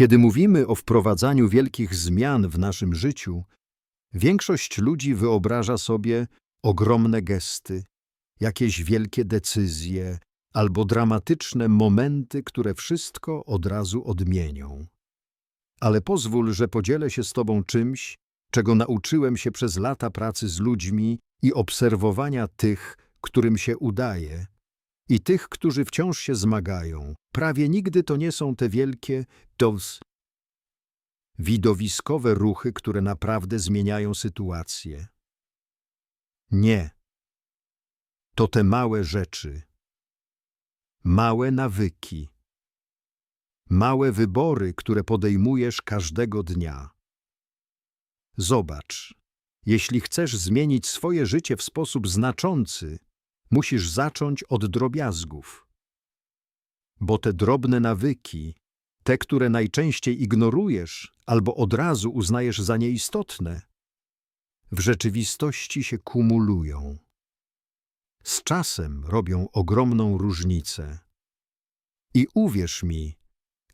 Kiedy mówimy o wprowadzaniu wielkich zmian w naszym życiu, większość ludzi wyobraża sobie ogromne gesty, jakieś wielkie decyzje albo dramatyczne momenty, które wszystko od razu odmienią. Ale pozwól, że podzielę się z Tobą czymś, czego nauczyłem się przez lata pracy z ludźmi i obserwowania tych, którym się udaje, i tych, którzy wciąż się zmagają. Prawie nigdy to nie są te wielkie, dos, widowiskowe ruchy, które naprawdę zmieniają sytuację. Nie. To te małe rzeczy. Małe nawyki. Małe wybory, które podejmujesz każdego dnia. Zobacz. Jeśli chcesz zmienić swoje życie w sposób znaczący, musisz zacząć od drobiazgów. Bo te drobne nawyki, te, które najczęściej ignorujesz albo od razu uznajesz za nieistotne, w rzeczywistości się kumulują. Z czasem robią ogromną różnicę. I uwierz mi,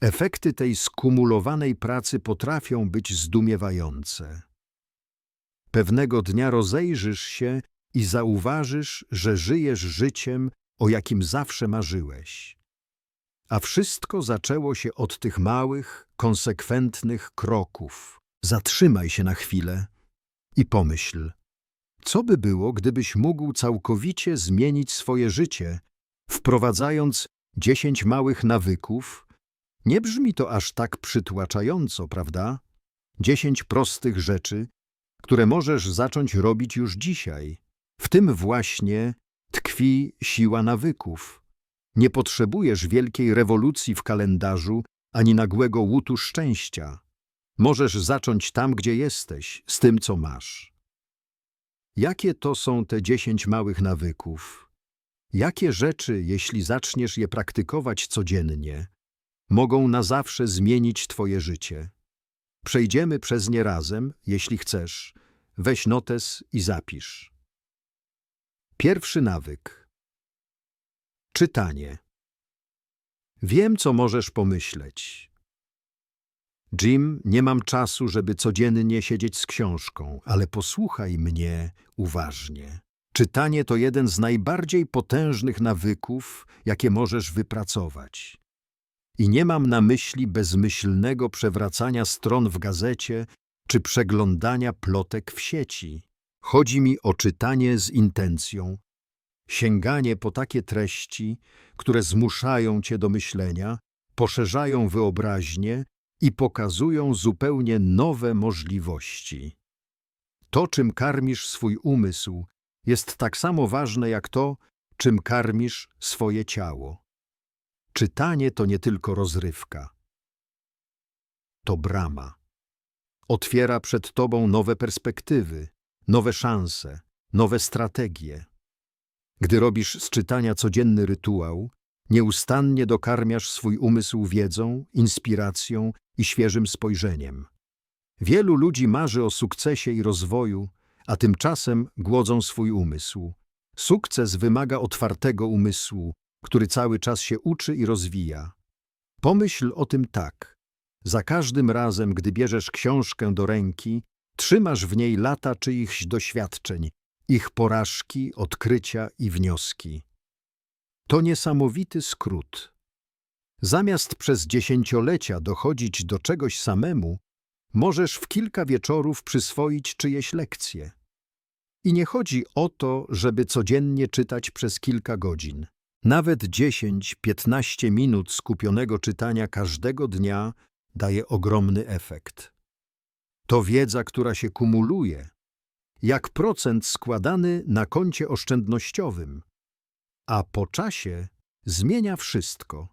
efekty tej skumulowanej pracy potrafią być zdumiewające. Pewnego dnia rozejrzysz się i zauważysz, że żyjesz życiem, o jakim zawsze marzyłeś. A wszystko zaczęło się od tych małych, konsekwentnych kroków. Zatrzymaj się na chwilę i pomyśl, co by było, gdybyś mógł całkowicie zmienić swoje życie, wprowadzając dziesięć małych nawyków? Nie brzmi to aż tak przytłaczająco, prawda? Dziesięć prostych rzeczy, które możesz zacząć robić już dzisiaj. W tym właśnie tkwi siła nawyków. Nie potrzebujesz wielkiej rewolucji w kalendarzu ani nagłego łutu szczęścia. Możesz zacząć tam, gdzie jesteś, z tym, co masz. Jakie to są te dziesięć małych nawyków? Jakie rzeczy, jeśli zaczniesz je praktykować codziennie, mogą na zawsze zmienić Twoje życie? Przejdziemy przez nie razem, jeśli chcesz. Weź notes i zapisz. Pierwszy nawyk. Czytanie. Wiem, co możesz pomyśleć. Jim, nie mam czasu, żeby codziennie siedzieć z książką, ale posłuchaj mnie uważnie. Czytanie to jeden z najbardziej potężnych nawyków, jakie możesz wypracować. I nie mam na myśli bezmyślnego przewracania stron w gazecie czy przeglądania plotek w sieci. Chodzi mi o czytanie z intencją, sięganie po takie treści, które zmuszają cię do myślenia, poszerzają wyobraźnię i pokazują zupełnie nowe możliwości. To, czym karmisz swój umysł, jest tak samo ważne jak to, czym karmisz swoje ciało. Czytanie to nie tylko rozrywka. To brama. Otwiera przed tobą nowe perspektywy, nowe szanse, nowe strategie. Gdy robisz z czytania codzienny rytuał, nieustannie dokarmiasz swój umysł wiedzą, inspiracją i świeżym spojrzeniem. Wielu ludzi marzy o sukcesie i rozwoju, a tymczasem głodzą swój umysł. Sukces wymaga otwartego umysłu, który cały czas się uczy i rozwija. Pomyśl o tym tak. Za każdym razem, gdy bierzesz książkę do ręki, trzymasz w niej lata czyichś doświadczeń, ich porażki, odkrycia i wnioski. To niesamowity skrót. Zamiast przez dziesięciolecia dochodzić do czegoś samemu, możesz w kilka wieczorów przyswoić czyjeś lekcje. I nie chodzi o to, żeby codziennie czytać przez kilka godzin. Nawet 10-15 minut skupionego czytania każdego dnia daje ogromny efekt. To wiedza, która się kumuluje, jak procent składany na koncie oszczędnościowym, a po czasie zmienia wszystko.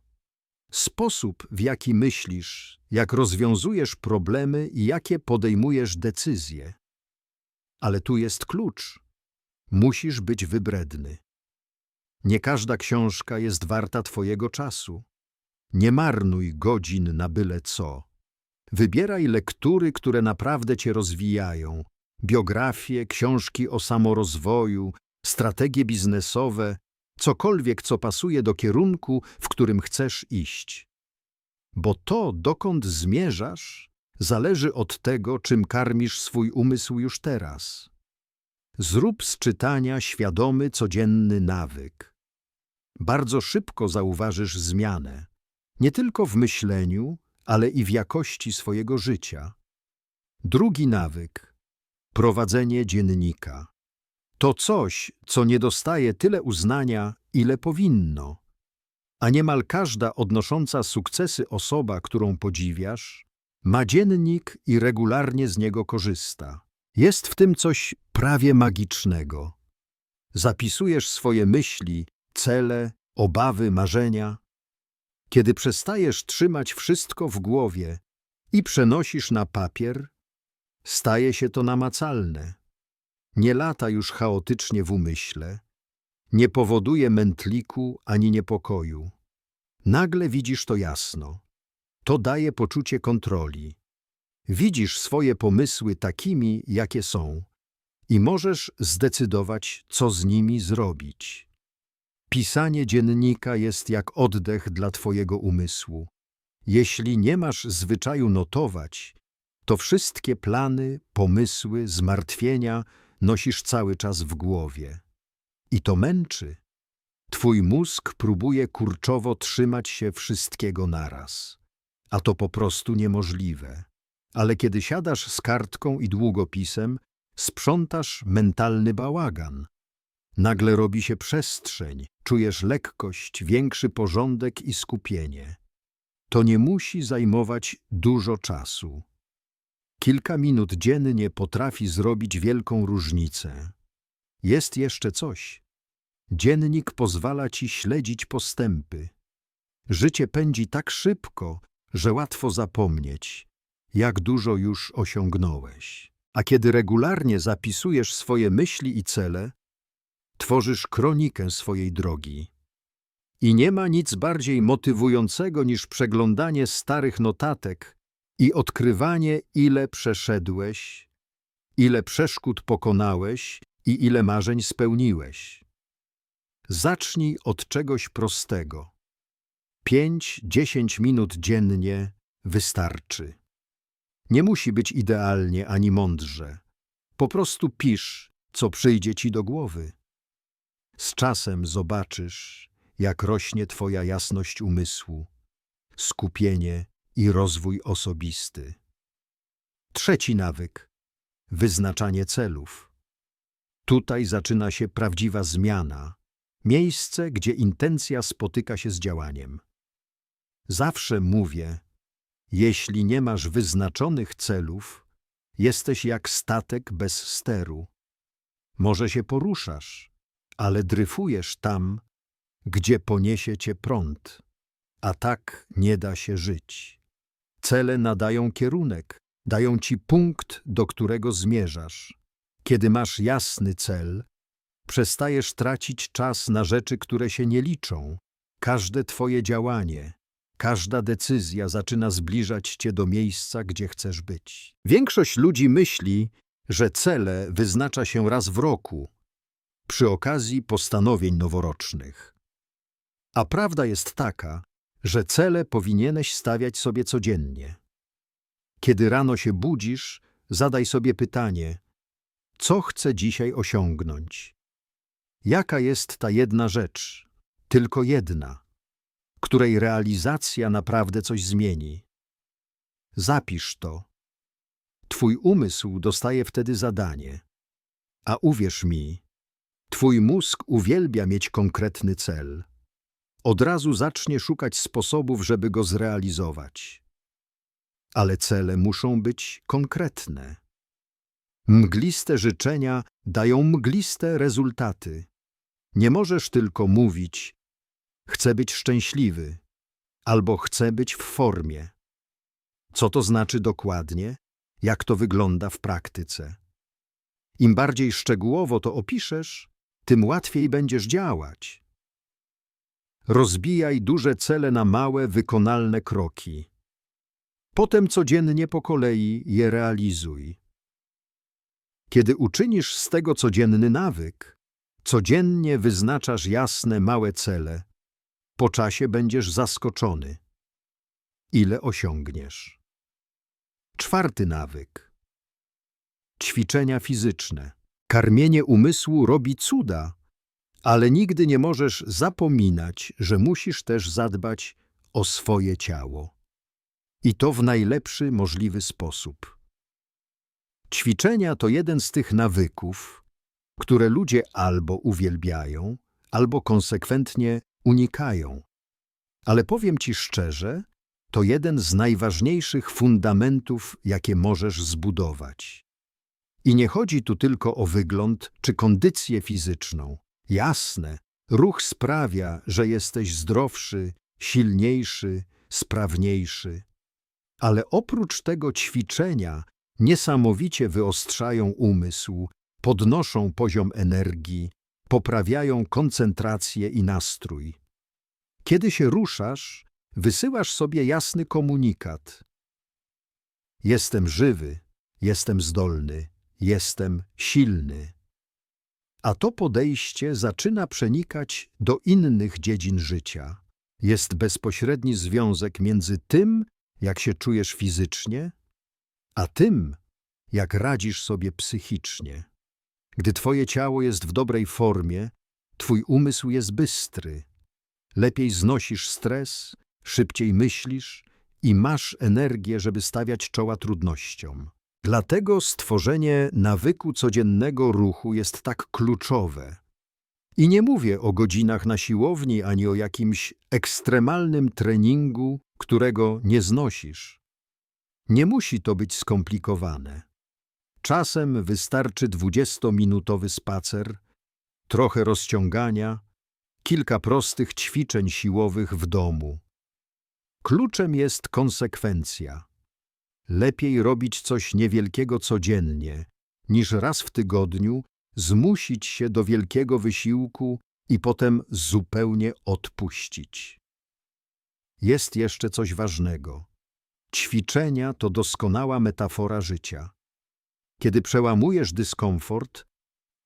Sposób, w jaki myślisz, jak rozwiązujesz problemy i jakie podejmujesz decyzje. Ale tu jest klucz. Musisz być wybredny. Nie każda książka jest warta Twojego czasu. Nie marnuj godzin na byle co. Wybieraj lektury, które naprawdę Cię rozwijają. Biografie, książki o samorozwoju, strategie biznesowe, cokolwiek, co pasuje do kierunku, w którym chcesz iść. bo to, dokąd zmierzasz, zależy od tego, czym karmisz swój umysł już teraz. Zrób z czytania świadomy, codzienny nawyk. Bardzo szybko zauważysz zmianę, nie tylko w myśleniu, ale i w jakości swojego życia. Drugi nawyk prowadzenie dziennika. To coś, co nie dostaje tyle uznania, ile powinno. A niemal każda odnosząca sukcesy osoba, którą podziwiasz, ma dziennik i regularnie z niego korzysta. Jest w tym coś prawie magicznego. Zapisujesz swoje myśli, cele, obawy, marzenia. Kiedy przestajesz trzymać wszystko w głowie i przenosisz na papier, staje się to namacalne. Nie lata już chaotycznie w umyśle, nie powoduje mętliku ani niepokoju. Nagle widzisz to jasno. To daje poczucie kontroli. Widzisz swoje pomysły takimi, jakie są i możesz zdecydować, co z nimi zrobić. Pisanie dziennika jest jak oddech dla twojego umysłu. Jeśli nie masz zwyczaju notować, to wszystkie plany, pomysły, zmartwienia nosisz cały czas w głowie. I to męczy. Twój mózg próbuje kurczowo trzymać się wszystkiego naraz. A to po prostu niemożliwe. Ale kiedy siadasz z kartką i długopisem, sprzątasz mentalny bałagan. Nagle robi się przestrzeń, czujesz lekkość, większy porządek i skupienie. To nie musi zajmować dużo czasu. Kilka minut dziennie potrafi zrobić wielką różnicę. Jest jeszcze coś. Dziennik pozwala ci śledzić postępy. Życie pędzi tak szybko, że łatwo zapomnieć, jak dużo już osiągnąłeś. A kiedy regularnie zapisujesz swoje myśli i cele, tworzysz kronikę swojej drogi. I nie ma nic bardziej motywującego niż przeglądanie starych notatek i odkrywanie, ile przeszedłeś, ile przeszkód pokonałeś i ile marzeń spełniłeś. Zacznij od czegoś prostego. Pięć, dziesięć minut dziennie wystarczy. Nie musi być idealnie ani mądrze. Po prostu pisz, co przyjdzie ci do głowy. Z czasem zobaczysz, jak rośnie twoja jasność umysłu, skupienie i rozwój osobisty. Trzeci nawyk wyznaczanie celów. Tutaj zaczyna się prawdziwa zmiana, miejsce, gdzie intencja spotyka się z działaniem. Zawsze mówię, jeśli nie masz wyznaczonych celów, jesteś jak statek bez steru. Może się poruszasz, ale dryfujesz tam, gdzie poniesie cię prąd, a tak nie da się żyć. Cele nadają kierunek, dają ci punkt, do którego zmierzasz. Kiedy masz jasny cel, przestajesz tracić czas na rzeczy, które się nie liczą. Każde twoje działanie, każda decyzja zaczyna zbliżać cię do miejsca, gdzie chcesz być. Większość ludzi myśli, że cele wyznacza się raz w roku, przy okazji postanowień noworocznych. A prawda jest taka, że cele powinieneś stawiać sobie codziennie. Kiedy rano się budzisz, zadaj sobie pytanie, co chcę dzisiaj osiągnąć? Jaka jest ta jedna rzecz, tylko jedna, której realizacja naprawdę coś zmieni? Zapisz to. Twój umysł dostaje wtedy zadanie. A uwierz mi, twój mózg uwielbia mieć konkretny cel. Od razu zacznie szukać sposobów, żeby go zrealizować. Ale cele muszą być konkretne. Mgliste życzenia dają mgliste rezultaty. Nie możesz tylko mówić chcę być szczęśliwy albo chcę być w formie. Co to znaczy dokładnie? Jak to wygląda w praktyce? Im bardziej szczegółowo to opiszesz, tym łatwiej będziesz działać. Rozbijaj duże cele na małe, wykonalne kroki. Potem codziennie po kolei je realizuj. Kiedy uczynisz z tego codzienny nawyk, codziennie wyznaczasz jasne, małe cele, po czasie będziesz zaskoczony. ile osiągniesz. Czwarty nawyk. Ćwiczenia fizyczne. Karmienie umysłu robi cuda, ale nigdy nie możesz zapominać, że musisz też zadbać o swoje ciało. I to w najlepszy możliwy sposób. Ćwiczenia to jeden z tych nawyków, które ludzie albo uwielbiają, albo konsekwentnie unikają. Ale powiem ci szczerze, to jeden z najważniejszych fundamentów, jakie możesz zbudować. I nie chodzi tu tylko o wygląd czy kondycję fizyczną. Jasne, ruch sprawia, że jesteś zdrowszy, silniejszy, sprawniejszy. Ale oprócz tego ćwiczenia niesamowicie wyostrzają umysł, podnoszą poziom energii, poprawiają koncentrację i nastrój. Kiedy się ruszasz, wysyłasz sobie jasny komunikat. Jestem żywy, jestem zdolny, jestem silny. A to podejście zaczyna przenikać do innych dziedzin życia. Jest bezpośredni związek między tym, jak się czujesz fizycznie, a tym, jak radzisz sobie psychicznie. Gdy twoje ciało jest w dobrej formie, twój umysł jest bystry. Lepiej znosisz stres, szybciej myślisz i masz energię, żeby stawiać czoła trudnościom. Dlatego stworzenie nawyku codziennego ruchu jest tak kluczowe. I nie mówię o godzinach na siłowni ani o jakimś ekstremalnym treningu, którego nie znosisz. Nie musi to być skomplikowane. Czasem wystarczy dwudziestominutowy spacer, trochę rozciągania, kilka prostych ćwiczeń siłowych w domu. Kluczem jest konsekwencja. Lepiej robić coś niewielkiego codziennie, niż raz w tygodniu zmusić się do wielkiego wysiłku i potem zupełnie odpuścić. Jest jeszcze coś ważnego. Ćwiczenia to doskonała metafora życia. Kiedy przełamujesz dyskomfort,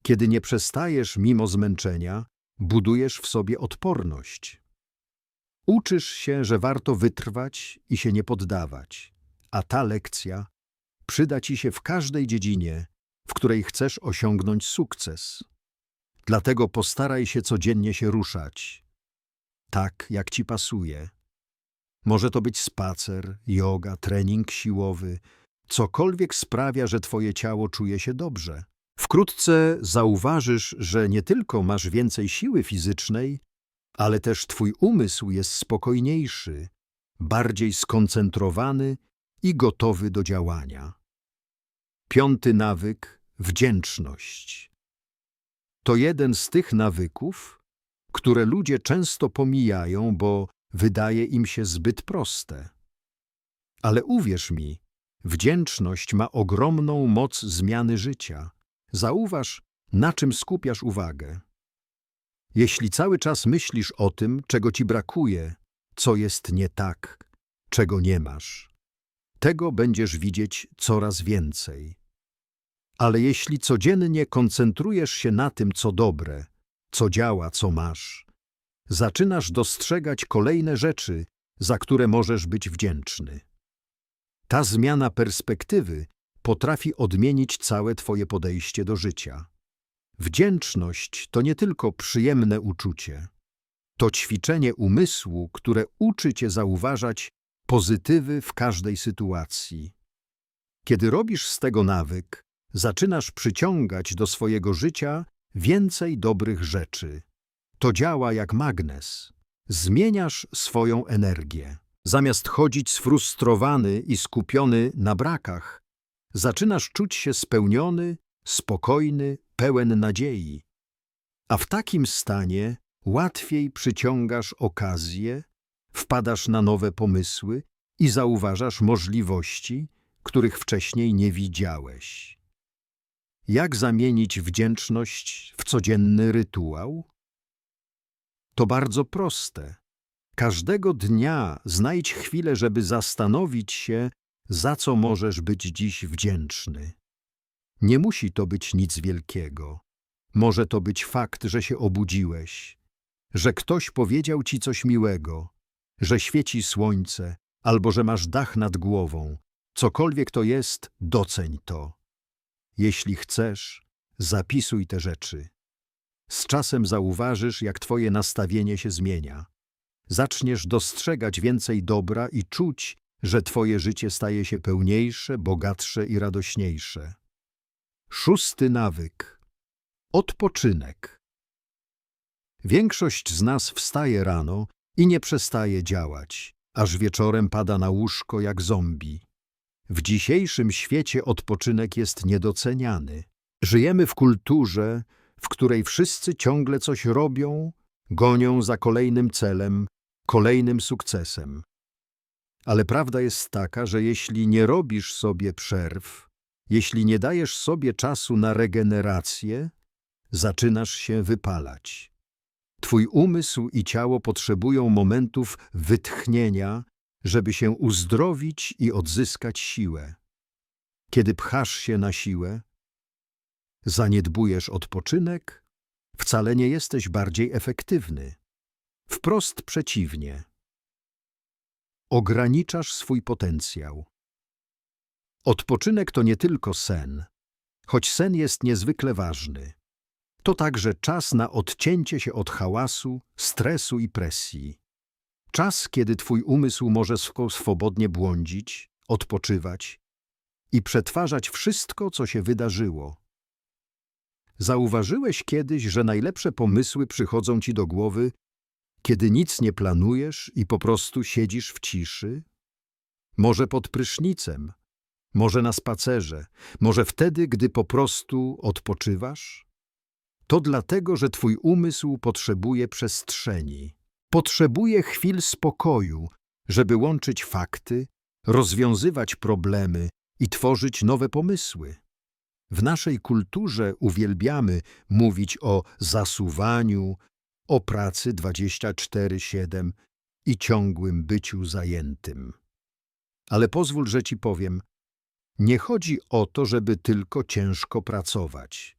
kiedy nie przestajesz mimo zmęczenia, budujesz w sobie odporność. Uczysz się, że warto wytrwać i się nie poddawać, a ta lekcja przyda ci się w każdej dziedzinie, w której chcesz osiągnąć sukces. Dlatego postaraj się codziennie się ruszać, tak jak ci pasuje. Może to być spacer, yoga, trening siłowy, cokolwiek sprawia, że twoje ciało czuje się dobrze. Wkrótce zauważysz, że nie tylko masz więcej siły fizycznej, ale też twój umysł jest spokojniejszy, bardziej skoncentrowany i gotowy do działania. Piąty nawyk wdzięczność. To jeden z tych nawyków, które ludzie często pomijają, bo wydaje im się zbyt proste. Ale uwierz mi, wdzięczność ma ogromną moc zmiany życia. Zauważ, na czym skupiasz uwagę. Jeśli cały czas myślisz o tym, czego ci brakuje, co jest nie tak, czego nie masz, tego będziesz widzieć coraz więcej. Ale jeśli codziennie koncentrujesz się na tym, co dobre, co działa, co masz, zaczynasz dostrzegać kolejne rzeczy, za które możesz być wdzięczny. Ta zmiana perspektywy potrafi odmienić całe Twoje podejście do życia. Wdzięczność to nie tylko przyjemne uczucie. To ćwiczenie umysłu, które uczy Cię zauważać pozytywy w każdej sytuacji. Kiedy robisz z tego nawyk, zaczynasz przyciągać do swojego życia więcej dobrych rzeczy. To działa jak magnes. Zmieniasz swoją energię. Zamiast chodzić sfrustrowany i skupiony na brakach, zaczynasz czuć się spełniony, spokojny, pełen nadziei. A w takim stanie łatwiej przyciągasz okazje, wpadasz na nowe pomysły i zauważasz możliwości, których wcześniej nie widziałeś. Jak zamienić wdzięczność w codzienny rytuał? To bardzo proste. Każdego dnia znajdź chwilę, żeby zastanowić się, za co możesz być dziś wdzięczny. Nie musi to być nic wielkiego. Może to być fakt, że się obudziłeś, że ktoś powiedział ci coś miłego, że świeci słońce albo że masz dach nad głową. Cokolwiek to jest, doceń to. Jeśli chcesz, zapisuj te rzeczy. Z czasem zauważysz, jak twoje nastawienie się zmienia. Zaczniesz dostrzegać więcej dobra i czuć, że twoje życie staje się pełniejsze, bogatsze i radośniejsze. Szósty nawyk. Odpoczynek. Większość z nas wstaje rano i nie przestaje działać, aż wieczorem pada na łóżko jak zombie. W dzisiejszym świecie odpoczynek jest niedoceniany. Żyjemy w kulturze, w której wszyscy ciągle coś robią, gonią za kolejnym celem, kolejnym sukcesem. Ale prawda jest taka, że jeśli nie robisz sobie przerw, jeśli nie dajesz sobie czasu na regenerację, zaczynasz się wypalać. Twój umysł i ciało potrzebują momentów wytchnienia, żeby się uzdrowić i odzyskać siłę. Kiedy pchasz się na siłę, zaniedbujesz odpoczynek, wcale nie jesteś bardziej efektywny. Wprost przeciwnie. Ograniczasz swój potencjał. Odpoczynek to nie tylko sen, choć sen jest niezwykle ważny. To także czas na odcięcie się od hałasu, stresu i presji. Czas, kiedy twój umysł może swo- swobodnie błądzić, odpoczywać i przetwarzać wszystko, co się wydarzyło. Zauważyłeś kiedyś, że najlepsze pomysły przychodzą ci do głowy, kiedy nic nie planujesz i po prostu siedzisz w ciszy? Może pod prysznicem, może na spacerze, może wtedy, gdy po prostu odpoczywasz? To dlatego, że twój umysł potrzebuje przestrzeni. Potrzebuje chwil spokoju, żeby łączyć fakty, rozwiązywać problemy i tworzyć nowe pomysły. W naszej kulturze uwielbiamy mówić o zasuwaniu, o pracy 24-7 i ciągłym byciu zajętym. Ale pozwól, że ci powiem, nie chodzi o to, żeby tylko ciężko pracować.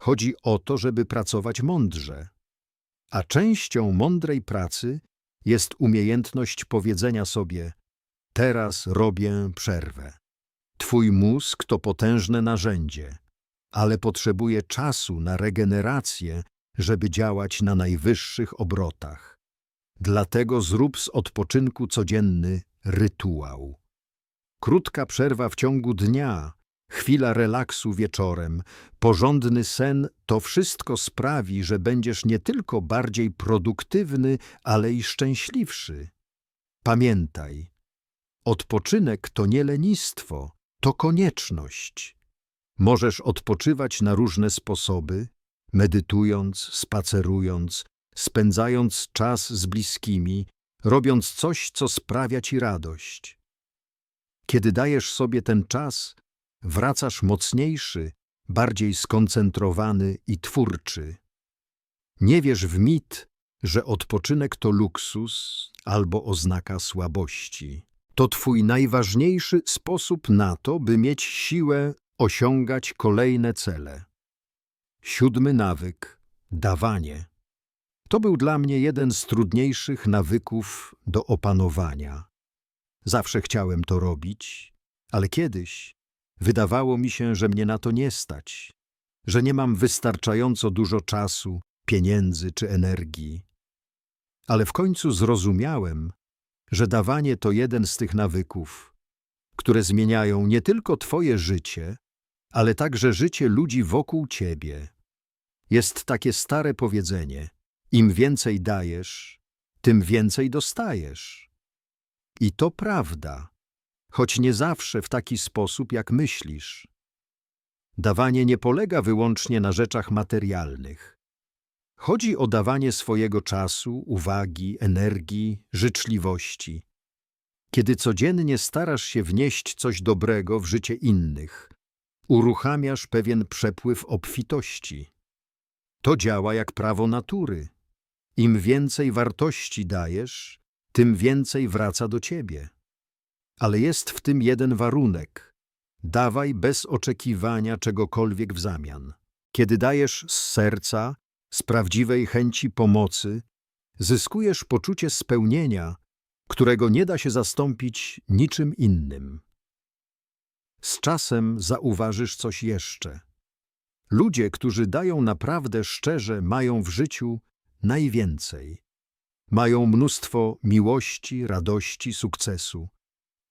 Chodzi o to, żeby pracować mądrze. A częścią mądrej pracy jest umiejętność powiedzenia sobie teraz robię przerwę. Twój mózg to potężne narzędzie, ale potrzebuje czasu na regenerację, żeby działać na najwyższych obrotach. Dlatego zrób z odpoczynku codzienny rytuał. Krótka przerwa w ciągu dnia, chwila relaksu wieczorem, porządny sen to wszystko sprawi, że będziesz nie tylko bardziej produktywny, ale i szczęśliwszy. Pamiętaj, odpoczynek to nie lenistwo, to konieczność. Możesz odpoczywać na różne sposoby, medytując, spacerując, spędzając czas z bliskimi, robiąc coś, co sprawia ci radość. Kiedy dajesz sobie ten czas, wracasz mocniejszy, bardziej skoncentrowany i twórczy. Nie wierz w mit, że odpoczynek to luksus albo oznaka słabości. To twój najważniejszy sposób na to, by mieć siłę osiągać kolejne cele. Siódmy nawyk dawanie. To był dla mnie jeden z trudniejszych nawyków do opanowania. Zawsze chciałem to robić, ale kiedyś wydawało mi się, że mnie na to nie stać, że nie mam wystarczająco dużo czasu, pieniędzy czy energii. Ale w końcu zrozumiałem, że dawanie to jeden z tych nawyków, które zmieniają nie tylko Twoje życie, ale także życie ludzi wokół Ciebie. Jest takie stare powiedzenie: im więcej dajesz, tym więcej dostajesz. I to prawda, choć nie zawsze w taki sposób, jak myślisz. Dawanie nie polega wyłącznie na rzeczach materialnych. Chodzi o dawanie swojego czasu, uwagi, energii, życzliwości. Kiedy codziennie starasz się wnieść coś dobrego w życie innych, uruchamiasz pewien przepływ obfitości. To działa jak prawo natury. Im więcej wartości dajesz, tym więcej wraca do ciebie. Ale jest w tym jeden warunek. Dawaj bez oczekiwania czegokolwiek w zamian. Kiedy dajesz z serca, z prawdziwej chęci pomocy, zyskujesz poczucie spełnienia którego nie da się zastąpić niczym innym. Z czasem zauważysz coś jeszcze. Ludzie, którzy dają naprawdę szczerze, mają w życiu najwięcej. Mają mnóstwo miłości, radości, sukcesu.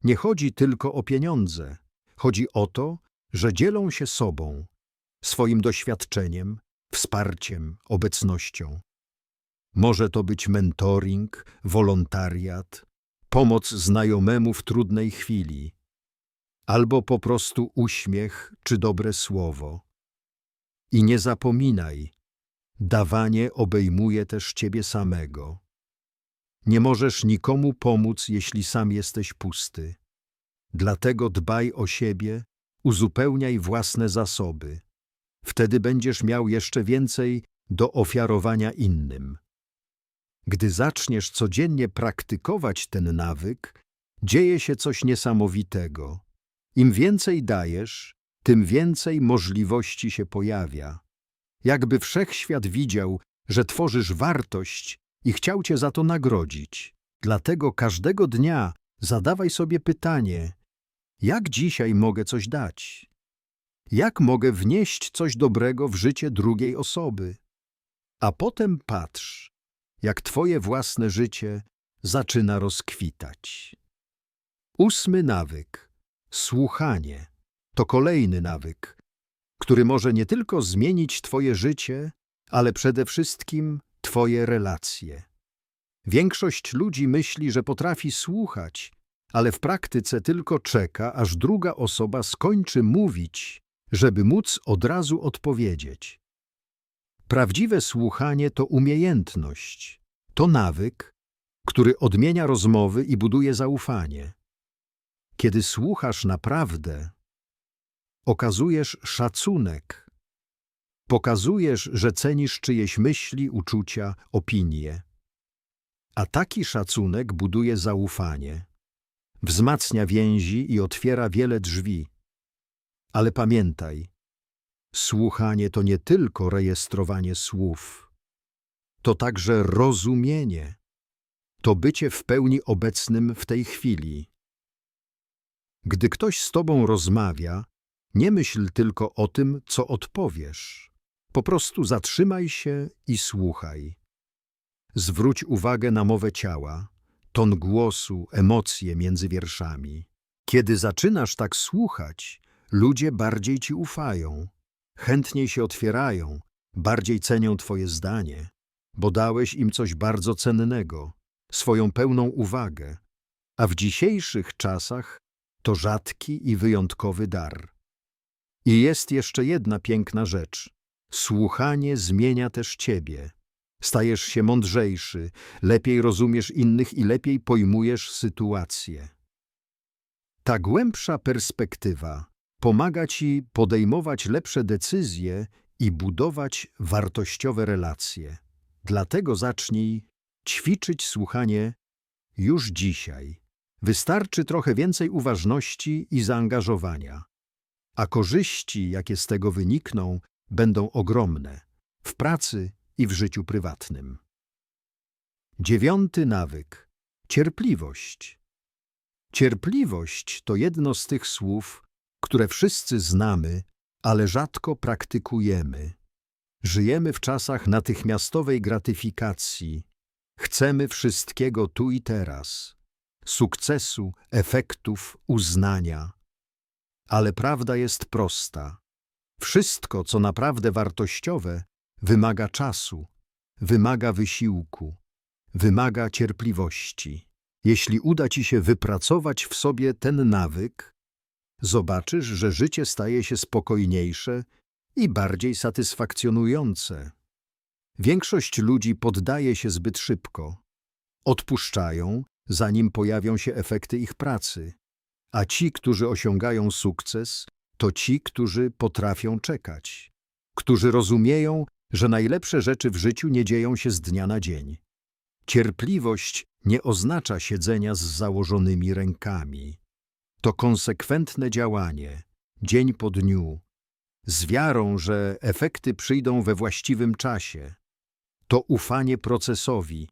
Nie chodzi tylko o pieniądze. Chodzi o to, że dzielą się sobą, swoim doświadczeniem, wsparciem, obecnością. Może to być mentoring, wolontariat, pomoc znajomemu w trudnej chwili, albo po prostu uśmiech czy dobre słowo. I nie zapominaj, dawanie obejmuje też ciebie samego. Nie możesz nikomu pomóc, jeśli sam jesteś pusty. Dlatego dbaj o siebie, uzupełniaj własne zasoby. Wtedy będziesz miał jeszcze więcej do ofiarowania innym. Gdy zaczniesz codziennie praktykować ten nawyk, dzieje się coś niesamowitego. Im więcej dajesz, tym więcej możliwości się pojawia. Jakby wszechświat widział, że tworzysz wartość i chciał cię za to nagrodzić. Dlatego każdego dnia zadawaj sobie pytanie: jak dzisiaj mogę coś dać? Jak mogę wnieść coś dobrego w życie drugiej osoby? A potem patrz, jak twoje własne życie zaczyna rozkwitać. Ósmy nawyk słuchanie to kolejny nawyk, który może nie tylko zmienić twoje życie, ale przede wszystkim twoje relacje. Większość ludzi myśli, że potrafi słuchać, ale w praktyce tylko czeka, aż druga osoba skończy mówić, żeby móc od razu odpowiedzieć. Prawdziwe słuchanie to umiejętność, to nawyk, który odmienia rozmowy i buduje zaufanie. Kiedy słuchasz naprawdę, okazujesz szacunek, pokazujesz, że cenisz czyjeś myśli, uczucia, opinie. A taki szacunek buduje zaufanie, wzmacnia więzi i otwiera wiele drzwi. Ale pamiętaj, słuchanie to nie tylko rejestrowanie słów, to także rozumienie, to bycie w pełni obecnym w tej chwili. Gdy ktoś z tobą rozmawia, nie myśl tylko o tym, co odpowiesz. Po prostu zatrzymaj się i słuchaj. Zwróć uwagę na mowę ciała, ton głosu, emocje między wierszami. Kiedy zaczynasz tak słuchać, ludzie bardziej ci ufają, chętniej się otwierają, bardziej cenią twoje zdanie, bo dałeś im coś bardzo cennego, swoją pełną uwagę, a w dzisiejszych czasach to rzadki i wyjątkowy dar. I jest jeszcze jedna piękna rzecz. Słuchanie zmienia też ciebie. Stajesz się mądrzejszy, lepiej rozumiesz innych i lepiej pojmujesz sytuację. Ta głębsza perspektywa pomaga ci podejmować lepsze decyzje i budować wartościowe relacje. Dlatego zacznij ćwiczyć słuchanie już dzisiaj. Wystarczy trochę więcej uważności i zaangażowania a korzyści, jakie z tego wynikną, będą ogromne w pracy i w życiu prywatnym. Dziewiąty nawyk cierpliwość. Cierpliwość to jedno z tych słów, które wszyscy znamy, ale rzadko praktykujemy. Żyjemy w czasach natychmiastowej gratyfikacji. Chcemy wszystkiego tu i teraz sukcesu, efektów, uznania. Ale prawda jest prosta. Wszystko, co naprawdę wartościowe, wymaga czasu, wymaga wysiłku, wymaga cierpliwości. Jeśli uda ci się wypracować w sobie ten nawyk, zobaczysz, że życie staje się spokojniejsze i bardziej satysfakcjonujące. Większość ludzi poddaje się zbyt szybko. Odpuszczają, zanim pojawią się efekty ich pracy. A ci, którzy osiągają sukces, to ci, którzy potrafią czekać, którzy rozumieją, że najlepsze rzeczy w życiu nie dzieją się z dnia na dzień. Cierpliwość nie oznacza siedzenia z założonymi rękami. To konsekwentne działanie, dzień po dniu, z wiarą, że efekty przyjdą we właściwym czasie. To ufanie procesowi,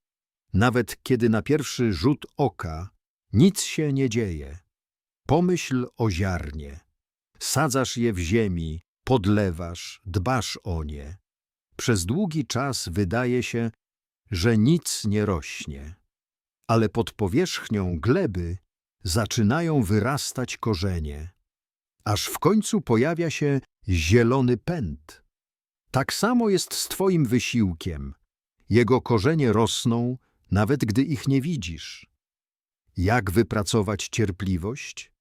nawet kiedy na pierwszy rzut oka nic się nie dzieje. Pomyśl o ziarnie. Sadzasz je w ziemi, podlewasz, dbasz o nie. Przez długi czas wydaje się, że nic nie rośnie, ale pod powierzchnią gleby zaczynają wyrastać korzenie, aż w końcu pojawia się zielony pęd. Tak samo jest z Twoim wysiłkiem. Jego korzenie rosną, nawet gdy ich nie widzisz. Jak wypracować cierpliwość?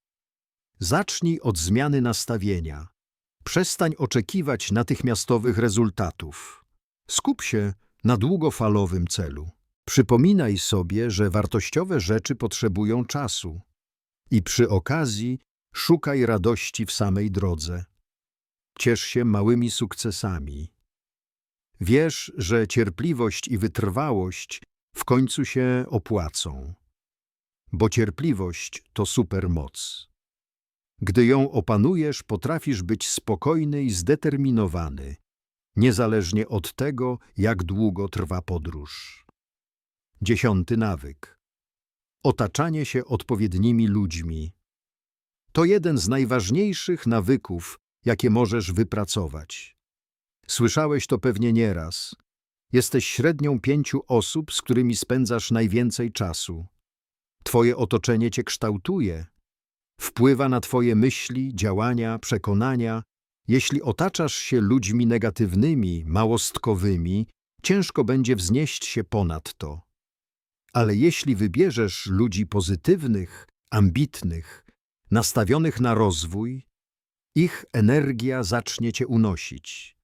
Zacznij od zmiany nastawienia. Przestań oczekiwać natychmiastowych rezultatów. Skup się na długofalowym celu. Przypominaj sobie, że wartościowe rzeczy potrzebują czasu. I przy okazji szukaj radości w samej drodze. Ciesz się małymi sukcesami. Wiesz, że cierpliwość i wytrwałość w końcu się opłacą. Bo cierpliwość to supermoc. Gdy ją opanujesz, potrafisz być spokojny i zdeterminowany, niezależnie od tego, jak długo trwa podróż. Dziesiąty nawyk. Otaczanie się odpowiednimi ludźmi. To jeden z najważniejszych nawyków, jakie możesz wypracować. Słyszałeś to pewnie nieraz. Jesteś średnią pięciu osób, z którymi spędzasz najwięcej czasu. Twoje otoczenie cię kształtuje, wpływa na twoje myśli, działania, przekonania. Jeśli otaczasz się ludźmi negatywnymi, małostkowymi, ciężko będzie wznieść się ponad to. Ale jeśli wybierzesz ludzi pozytywnych, ambitnych, nastawionych na rozwój, ich energia zacznie cię unosić.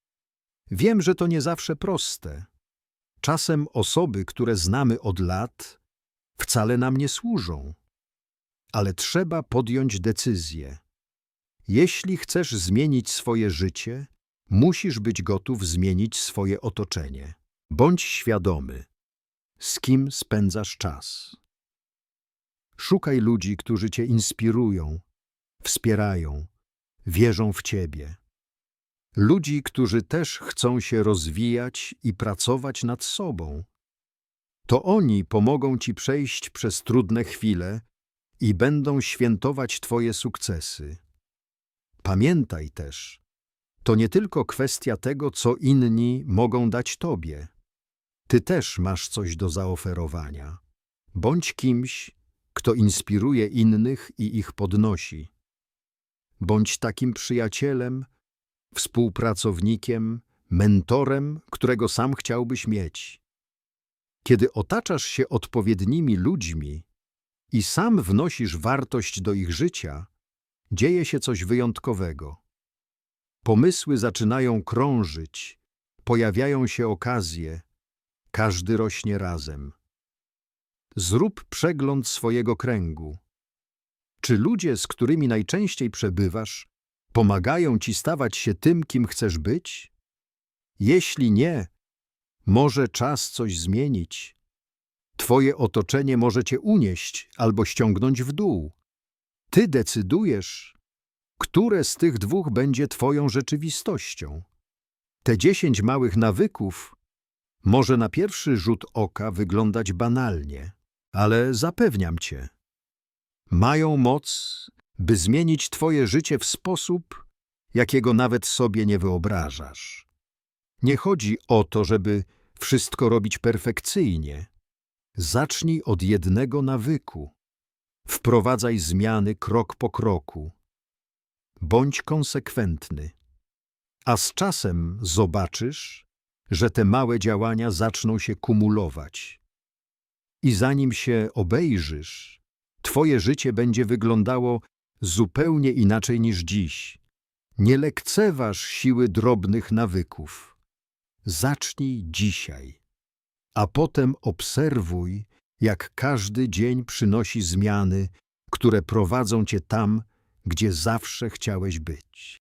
Wiem, że to nie zawsze proste. Czasem osoby, które znamy od lat, wcale nam nie służą. Ale trzeba podjąć decyzję. Jeśli chcesz zmienić swoje życie, musisz być gotów zmienić swoje otoczenie. Bądź świadomy, z kim spędzasz czas. Szukaj ludzi, którzy cię inspirują, wspierają, wierzą w ciebie. Ludzi, którzy też chcą się rozwijać i pracować nad sobą. To oni pomogą ci przejść przez trudne chwile i będą świętować twoje sukcesy. Pamiętaj też, to nie tylko kwestia tego, co inni mogą dać tobie. Ty też masz coś do zaoferowania. Bądź kimś, kto inspiruje innych i ich podnosi. Bądź takim przyjacielem, współpracownikiem, mentorem, którego sam chciałbyś mieć. Kiedy otaczasz się odpowiednimi ludźmi i sam wnosisz wartość do ich życia, dzieje się coś wyjątkowego. Pomysły zaczynają krążyć, pojawiają się okazje, każdy rośnie razem. Zrób przegląd swojego kręgu. Czy ludzie, z którymi najczęściej przebywasz, pomagają ci stawać się tym, kim chcesz być? Jeśli nie, może czas coś zmienić. Twoje otoczenie może cię unieść albo ściągnąć w dół. Ty decydujesz, które z tych dwóch będzie twoją rzeczywistością. Te dziesięć małych nawyków może na pierwszy rzut oka wyglądać banalnie, ale zapewniam cię, mają moc, by zmienić twoje życie w sposób, jakiego nawet sobie nie wyobrażasz. Nie chodzi o to, żeby wszystko robić perfekcyjnie. Zacznij od jednego nawyku. Wprowadzaj zmiany krok po kroku. Bądź konsekwentny. A z czasem zobaczysz, że te małe działania zaczną się kumulować. I zanim się obejrzysz, twoje życie będzie wyglądało zupełnie inaczej niż dziś. Nie lekceważ siły drobnych nawyków. Zacznij dzisiaj, a potem obserwuj, jak każdy dzień przynosi zmiany, które prowadzą cię tam, gdzie zawsze chciałeś być.